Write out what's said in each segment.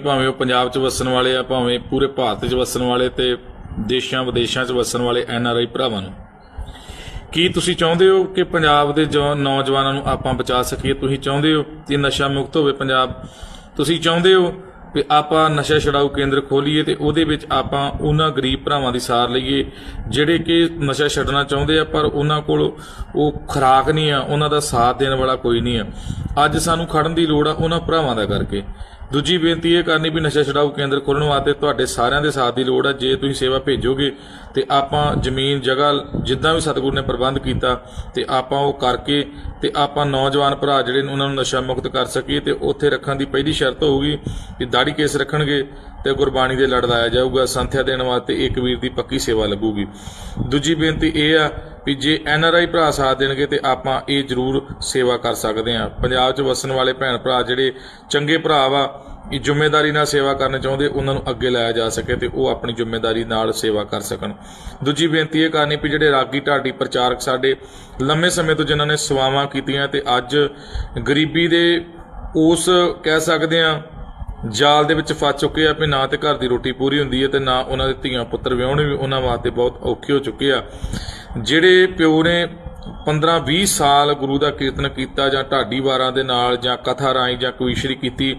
ਭਾਵੇਂ ਉਹ ਪੰਜਾਬ 'ਚ ਵਸਣ ਵਾਲੇ ਆ, ਭਾਵੇਂ ਪੂਰੇ ਭਾਰਤ 'ਚ ਵਸਣ ਵਾਲੇ ਤੇ ਦੇਸ਼ਾਂ ਵਿਦੇਸ਼ਾਂ 'ਚ ਵਸਣ ਵਾਲੇ ਐਨ ਆਰ ਆਈ ਭਰਾਵਾਂ ਨੂੰ। ਕੀ ਤੁਸੀਂ ਚਾਹੁੰਦੇ ਹੋ ਕਿ ਪੰਜਾਬ ਦੇ ਜੋ, ਨੌਜਵਾਨਾਂ ਨੂੰ ਆਪਾਂ ਬਚਾ ਸਕੀਏ? ਤੁਸੀਂ ਚਾਹੁੰਦੇ ਹੋ ਕਿ ਨਸ਼ਾ ਮੁਕਤ ਹੋਵੇ ਪੰਜਾਬ? ਤੁਸੀਂ ਚਾਹੁੰਦੇ ਹੋ ਕਿ ਆਪਾਂ ਨਸ਼ਾ ਛਡਾਊ ਕੇਂਦਰ ਖੋਲੀਏ ਤੇ ਉਹਦੇ ਵਿੱਚ ਆਪਾਂ ਉਹਨਾਂ ਗਰੀਬ ਭਰਾਵਾਂ ਦੀ ਸਾਰ ਲਈਏ, ਜਿਹੜੇ ਕਿ ਨਸ਼ਾ ਛੱਡਣਾ ਚਾਹੁੰਦੇ ਆ, ਪਰ ਉਹਨਾਂ ਕੋਲ ਉਹ ਖੁਰਾਕ ਨਹੀਂ ਆ, ਉਹਨਾਂ ਦਾ ਸਾਥ ਦੇਣ ਵਾਲਾ ਕੋਈ ਨਹੀਂ ਆ। ਅੱਜ ਸਾਨੂੰ ਖੜਨ ਦੀ ਲੋੜ ਆ ਉਹਨਾਂ ਭਰਾਵਾਂ ਦਾ ਕਰਕੇ। ਦੂਜੀ ਬੇਨਤੀ ਇਹ ਕਰਨੀ ਵੀ ਨਸ਼ਾ ਛਡਾਊ ਕੇਂਦਰ ਖੋਲਣ ਵਾਸਤੇ ਤੁਹਾਡੇ ਸਾਰਿਆਂ ਦੇ ਸਾਥ ਦੀ ਲੋੜ ਹੈ। ਜੇ ਤੁਸੀਂ ਸੇਵਾ ਭੇਜੋਗੇ ਤੇ ਆਪਾਂ ਜ਼ਮੀਨ, ਜਗ੍ਹਾ, ਜਿੱਦਾਂ ਵੀ ਸਤਿਗੁਰ ਨੇ ਪ੍ਰਬੰਧ ਕੀਤਾ ਤੇ ਆਪਾਂ ਉਹ ਕਰਕੇ ਤੇ ਆਪਾਂ ਨੌਜਵਾਨ ਭਰਾ ਜਿਹੜੇ ਨੇ ਉਹਨਾਂ ਨੂੰ ਨਸ਼ਾ ਮੁਕਤ ਕਰ ਸਕੀਏ ਤੇ ਉੱਥੇ ਰੱਖਣ ਦੀ ਪਹਿਲੀ ਸ਼ਰਤ ਹੋਊਗੀ ਕਿ ਦਾੜੀ ਕੇਸ ਰੱਖਣਗੇ ਤੇ ਗੁਰਬਾਣੀ ਦੇ ਲੜ ਲਾਇਆ ਜਾਊਗਾ, ਸੰਥਿਆ ਦੇਣ ਵਾਸਤੇ ਇੱਕ ਵੀਰ ਦੀ ਪੱਕੀ ਸੇਵਾ ਲੱਗੂਗੀ। ਦੂਜੀ ਬੇਨਤੀ ਇਹ ਆ ਵੀ ਜੇ ਐਨ ਆਰ ਆਈ ਭਰਾ ਸਾਥ ਦੇਣਗੇ ਤੇ ਆਪਾਂ ਇਹ ਜ਼ਰੂਰ ਸੇਵਾ ਕਰ ਸਕਦੇ ਆ ਪੰਜਾਬ 'ਚ ਵਸਣ ਵਾਲੇ ਭੈਣ ਭਰਾ ਜਿਹੜੇ ਚੰਗੇ ਭਰਾ ਵਾ, ਇਹ ਜ਼ਿੰਮੇਵਾਰੀ ਨਾਲ ਸੇਵਾ ਕਰਨਾ ਚਾਹੁੰਦੇ, ਉਹਨਾਂ ਨੂੰ ਅੱਗੇ ਲਾਇਆ ਜਾ ਸਕੇ ਤੇ ਉਹ ਆਪਣੀ ਜ਼ਿੰਮੇਵਾਰੀ ਨਾਲ ਸੇਵਾ ਕਰ ਸਕਣ। ਦੂਜੀ ਬੇਨਤੀ ਇਹ ਕਰਨੀ ਵੀ ਜਿਹੜੇ ਰਾਗੀ ਢਾਡੀ ਪ੍ਰਚਾਰਕ ਸਾਡੇ ਲੰਮੇ ਸਮੇਂ ਤੋਂ ਜਿਨ੍ਹਾਂ ਨੇ ਸੇਵਾਵਾਂ ਕੀਤੀਆਂ ਤੇ ਅੱਜ ਗਰੀਬੀ ਦੇ ਉਸ ਕਹਿ ਸਕਦੇ ਆ ਜਾਲ ਦੇ ਵਿੱਚ ਫਸ ਚੁੱਕੇ ਆ, ਵੀ ਨਾ ਤੇ ਘਰ ਦੀ ਰੋਟੀ ਪੂਰੀ ਹੁੰਦੀ ਹੈ ਤੇ ਨਾ ਉਹਨਾਂ ਦੇ ਧੀਆਂ ਪੁੱਤਰ ਵਿਆਹੁਣੇ ਵੀ ਉਹਨਾਂ ਵਾਸਤੇ ਬਹੁਤ ਔਖੇ ਹੋ ਚੁੱਕੇ ਆ। ਜਿਹੜੇ ਪਿਓ ਨੇ 15-20 ਸਾਲ ਗੁਰੂ ਦਾ ਕੀਰਤਨ ਕੀਤਾ ਜਾਂ ਢਾਡੀ ਵਾਰਾਂ ਦੇ ਨਾਲ ਜਾਂ ਕਥਾ ਰਾਈ ਜਾਂ ਕੋਈ ਕੀਤੀ,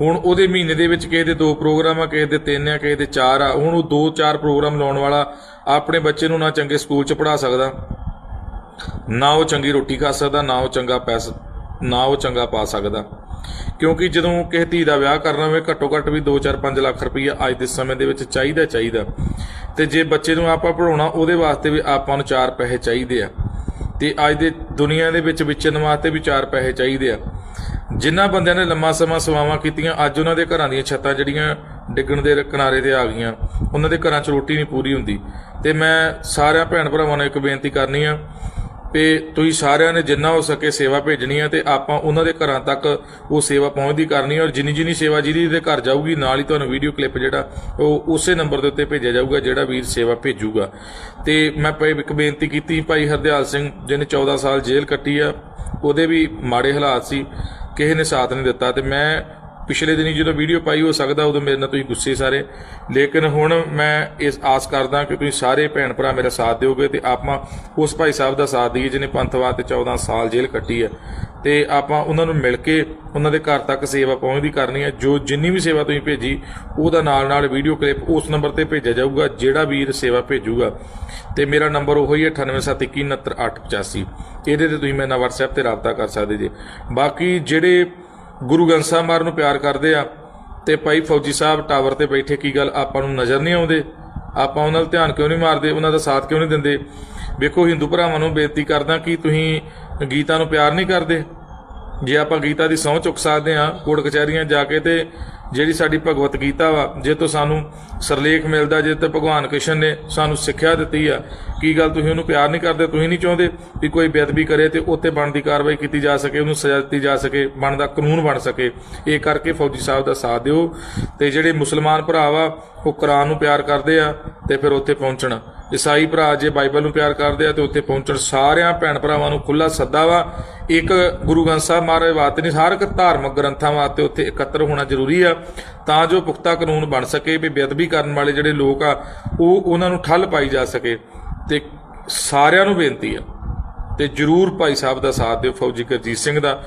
ਹੁਣ ਉਹਦੇ ਮਹੀਨੇ ਦੇ ਵਿੱਚ ਕਿਸੇ ਦੇ ਦੋ ਪ੍ਰੋਗਰਾਮ ਆ, ਕਿਸੇ ਦੇ ਤਿੰਨ ਆ, ਕਿਸੇ ਦੇ ਚਾਰ ਆ, ਹੁਣ ਉਹ ਦੋ ਚਾਰ ਪ੍ਰੋਗਰਾਮ ਲਾਉਣ ਵਾਲਾ ਆਪਣੇ ਬੱਚੇ ਨੂੰ ਨਾ ਚੰਗੇ ਸਕੂਲ 'ਚ ਪੜਾ ਸਕਦਾ, ਨਾ ਉਹ ਚੰਗੀ ਰੋਟੀ ਖਾ ਸਕਦਾ, ਨਾ ਉਹ ਚੰਗਾ ਪੈਸਾ, ਨਾ ਉਹ ਚੰਗਾ ਪਾ ਸਕਦਾ। ਕਿਉਂਕਿ ਜਦੋਂ ਕਿਸੇ ਧੀ ਦਾ ਵਿਆਹ ਕਰਨਾ ਹੋਵੇ, ਘੱਟੋ ਘੱਟ ਵੀ 2-4-5 ਲੱਖ ਰੁਪਈਆ ਅੱਜ ਦੇ ਸਮੇਂ ਦੇ ਵਿੱਚ ਚਾਹੀਦਾ ਚਾਹੀਦਾ। ਤੇ ਜੇ ਬੱਚੇ ਨੂੰ ਆਪਾਂ ਪੜਾਉਣਾ ਉਹਦੇ ਵਾਸਤੇ ਵੀ ਆਪਾਂ ਨੂੰ ਚਾਰ ਪੈਸੇ ਚਾਹੀਦੇ ਆ। ਤੇ ਅੱਜ ਦੇ ਦੁਨੀਆ ਦੇ ਵਿੱਚ ਵਿਚਰਨ ਵਾਸਤੇ ਵੀ ਚਾਰ ਪੈਸੇ ਚਾਹੀਦੇ ਆ। ਜਿਨ੍ਹਾਂ ਬੰਦਿਆਂ ਨੇ ਲੰਮਾ ਸਮਾਂ ਸੇਵਾਵਾਂ ਕੀਤੀਆਂ, ਅੱਜ ਉਹਨਾਂ ਦੇ ਘਰਾਂ ਦੀਆਂ ਛੱਤਾਂ ਜਿਹੜੀਆਂ ਡਿੱਗਣ ਦੇ ਕਿਨਾਰੇ ਤੇ ਆ ਗਈਆਂ, ਉਹਨਾਂ ਦੇ ਘਰਾਂ 'ਚ ਰੋਟੀ ਨਹੀਂ ਪੂਰੀ ਹੁੰਦੀ। ਤੇ ਮੈਂ ਸਾਰਿਆਂ ਭੈਣ ਭਰਾਵਾਂ ਨੂੰ ਇੱਕ ਬੇਨਤੀ ਕਰਨੀ ਆ ਤੇ ਤੁਸੀਂ ਸਾਰਿਆਂ ਨੇ ਜਿੰਨਾ ਹੋ ਸਕੇ ਸੇਵਾ ਭੇਜਣੀ ਹੈ ਤੇ ਆਪਾਂ ਉਹਨਾਂ ਦੇ ਘਰਾਂ ਤੱਕ ਉਹ ਸੇਵਾ ਪਹੁੰਚਦੀ ਕਰਨੀ ਆ ਔਰ ਜਿੰਨੀ ਜਿੰਨੀ ਸੇਵਾ ਜਿਹਦੀ ਦੇ ਘਰ ਜਾਊਗੀ, ਨਾਲ ਹੀ ਤੁਹਾਨੂੰ ਵੀਡੀਓ ਕਲਿੱਪ ਜਿਹੜਾ ਉਹ ਉਸੇ ਨੰਬਰ ਦੇ ਉੱਤੇ ਭੇਜਿਆ ਜਾਊਗਾ ਜਿਹੜਾ ਵੀਰ ਸੇਵਾ ਭੇਜੂਗਾ। ਤੇ ਮੈਂ ਪ- ਇੱਕ ਬੇਨਤੀ ਕੀਤੀ ਭਾਈ ਹਰਦਿਆਲ ਸਿੰਘ, ਜਿਹਨੇ 14 ਸਾਲ ਜੇਲ੍ਹ ਕੱਟੀ ਆ, ਉਹਦੇ ਵੀ ਮਾੜੇ ਹਾਲਾਤ ਸੀ, ਕਿਸੇ ਨੇ ਸਾਥ ਨਹੀਂ ਦਿੱਤਾ ਤੇ ਮੈਂ ਪਿਛਲੇ ਦਿਨੀ ਜਦੋਂ ਵੀਡੀਓ ਪਾਈ ਹੋ ਸਕਦਾ ਉਦੋਂ ਮੇਰੇ ਨਾਲ ਤੁਸੀਂ ਗੁੱਸੇ ਸਾਰੇ। ਲੇਕਿਨ ਹੁਣ ਮੈਂ ਇਸ ਆਸ ਕਰਦਾ ਕਿ ਤੁਸੀਂ ਸਾਰੇ ਭੈਣ ਭਰਾ ਮੇਰਾ ਸਾਥ ਦਿਓਗੇ ਤੇ ਆਪਾਂ ਉਸ ਭਾਈ ਸਾਹਿਬ ਦਾ ਸਾਥ ਦਈਏ ਜਿਹਨੇ ਪੰਥਵਾਦ ਤੇ 14 ਸਾਲ ਜੇਲ੍ਹ ਕੱਟੀ ਹੈ ਤੇ ਆਪਾਂ ਉਹਨਾਂ ਨੂੰ ਮਿਲ ਕੇ ਉਹਨਾਂ ਦੇ ਘਰ ਤੱਕ ਸੇਵਾ ਪਹੁੰਚਦੀ ਕਰਨੀ ਹੈ ਜੋ ਜਿੰਨੀ ਵੀ ਸੇਵਾ ਤੁਸੀਂ ਭੇਜੀ, ਉਹਦਾ ਨਾਲ ਨਾਲ ਵੀਡੀਓ ਕਲਿੱਪ ਉਸ ਨੰਬਰ ਤੇ ਭੇਜਿਆ ਜਾਊਗਾ, ਜਿਹੜਾ ਵੀਰ ਸੇਵਾ ਭੇਜੂਗਾ। ਤੇ ਮੇਰਾ ਨੰਬਰ ਉਹੋ ਹੀ ਹੈ 9871690885 ਇਹਦੇ ਤੇ ਤੁਸੀਂ ਮੇਰੇ ਨਾਲ WhatsApp ਤੇ ਰਾਬਤਾ ਕਰ ਸਕਦੇ ਜੇ। ਬਾਕੀ ਜਿਹੜੇ ਗੁਰੂ ਗ੍ਰੰਥ ਸਾਹਿਬ ਮਹਾਰਾਜ ਨੂੰ ਪਿਆਰ ਕਰਦੇ ਆ ਤੇ ਭਾਈ ਫੌਜੀ ਸਾਹਿਬ ਟਾਵਰ ਤੇ ਬੈਠੇ ਕੀ ਗੱਲ ਆਪਾਂ ਨੂੰ ਨਜ਼ਰ ਨਹੀਂ ਆਉਂਦੇ? ਆਪਾਂ ਉਹਨਾਂ ਦਾ ਧਿਆਨ ਕਿਉਂ ਨਹੀਂ ਮਾਰਦੇ? ਉਹਨਾਂ ਦਾ ਸਾਥ ਕਿਉਂ ਨਹੀਂ ਦਿੰਦੇ? ਵੇਖੋ ਹਿੰਦੂ ਭਰਾਵਾਂ ਨੂੰ ਬੇਨਤੀ ਕਰਦਾ ਕਿ ਤੁਸੀਂ ਗੀਤਾ ਨੂੰ ਪਿਆਰ ਨਹੀਂ ਕਰਦੇ। ਜੇ ਆਪਾਂ ਗੀਤਾ ਦੀ ਸਹੁੰ ਚੁੱਕ ਸਕਦੇ ਆ ਕੋਰਟ ਕਚਹਿਰੀਆਂ ਜਾ ਕੇ ਤੇ ਜਿਹੜੀ ਸਾਡੀ ਭਗਵਤ ਗੀਤਾ ਵਾ, ਜੇ ਤੋਂ ਸਾਨੂੰ ਸਰਲੇਖ ਮਿਲਦਾ, ਜੇ ਤੇ ਭਗਵਾਨ ਕ੍ਰਿਸ਼ਨ ਨੇ ਸਾਨੂੰ ਸਿੱਖਿਆ ਦਿੱਤੀ ਆ, ਕੀ ਗੱਲ ਤੁਸੀਂ ਉਹਨੂੰ ਪਿਆਰ ਨਹੀਂ ਕਰਦੇ, ਤੁਸੀਂ ਨਹੀਂ ਚਾਹੁੰਦੇ ਵੀ ਕੋਈ ਬੇਅਦਬੀ ਕਰੇ ਤੇ ਉੱਤੇ ਬਣਦੀ ਕਾਰਵਾਈ ਕੀਤੀ ਜਾ ਸਕੇ, ਉਹਨੂੰ ਸਜ਼ਾ ਦਿੱਤੀ ਜਾ ਸਕੇ, ਬਣਦਾ ਕਾਨੂੰਨ ਬਣ ਸਕੇ। ਇਹ ਕਰਕੇ ਫੌਜੀ ਸਾਹਿਬ ਦਾ ਸਾਥ ਦਿਓ ਤੇ ਜਿਹੜੇ ਮੁਸਲਮਾਨ ਭਰਾ ਵਾ, ਉਹ ਕੁਰਾਨ ਨੂੰ ਪਿਆਰ ਕਰਦੇ ਆ ਤੇ ਫਿਰ ਉੱਥੇ ਪਹੁੰਚਣ। ਈਸਾਈ ਭਰਾ ਜੇ ਬਾਈਬਲ ਨੂੰ ਪਿਆਰ ਕਰਦੇ ਆ ਤੇ ਉੱਥੇ ਪਹੁੰਚਣ ਸਾਰਿਆਂ ਭੈਣ ਭਰਾਵਾਂ ਨੂੰ ਖੁੱਲਾ ਸੱਦਾ ਵਾ। ਇੱਕ ਗੁਰੂ ਗ੍ਰੰਥ ਸਾਹਿਬ ਮਹਾਰਾਜ ਵਾਸਤੇ ਨਹੀਂ, ਹਰ ਇੱਕ ਧਾਰਮਿਕ ਗ੍ਰੰਥਾਂ ਵਾਸਤੇ ਉੱਥੇ ਇਕੱਤਰ ਹੋਣਾ ਜ਼ਰੂਰੀ ਆ। ਤਾਂ ਜੋ ਪੁਖਤਾ ਕਾਨੂੰਨ ਬਣ ਸਕੇ ਵੀ ਬੇਅਦਬੀ ਕਰਨ ਵਾਲੇ ਜਿਹੜੇ ਲੋਕ ਆ, ਉਹ ਉਹਨਾਂ ਨੂੰ ਠੱਲ ਪਾਈ ਜਾ ਸਕੇ। ਤੇ ਸਾਰਿਆਂ ਨੂੰ ਬੇਨਤੀ ਆ। ਤੇ ਜਰੂਰ ਭਾਈ ਸਾਹਿਬ ਦਾ ਸਾਥ ਦਿਓ, ਫੌਜੀ ਕਰਜੀਤ ਸਿੰਘ ਦਾ।